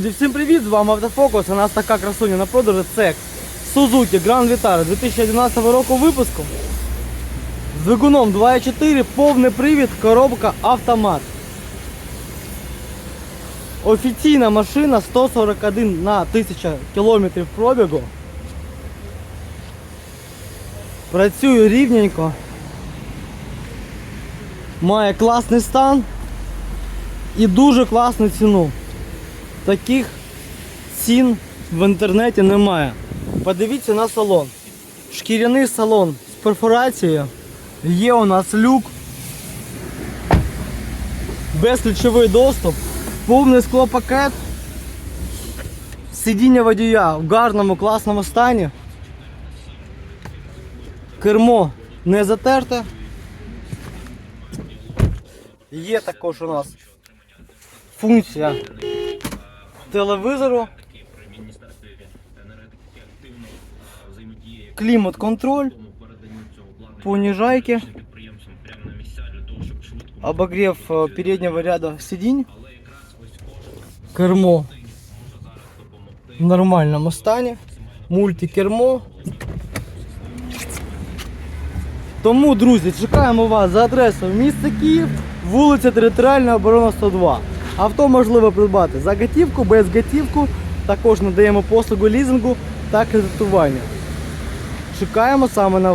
Друзі, Всім привіт, з вами Автофокус. У нас така красуня на продажу. Це Suzuki Grand Vitara 2011 року випуску. З двигуном 2.4, повний привід, коробка автомат. Офіційна машина 141 на 1000 кілометрів пробігу. Працює рівненько. Має класний стан і дуже класну ціну. Таких цін в інтернеті немає. Подивіться на салон. Шкіряний салон з перфорацією. Є у нас люк. Безключовий доступ. Повний склопакет. Сидіння водія в гарному класному стані. Кермо не затерте. Є також у нас функція телевізору, клімат контроль, понижайки, обогрев э, переднего ряда сидінь, кермо в нормальному стані, мультикермо. Тому, друзі, чекаємо вас за адресою місто Київ, вулиця Територіальна оборона 102. Авто можливо придбати за готівку, без готівку. Також надаємо послугу лізингу та кредитування. Чекаємо саме на вас.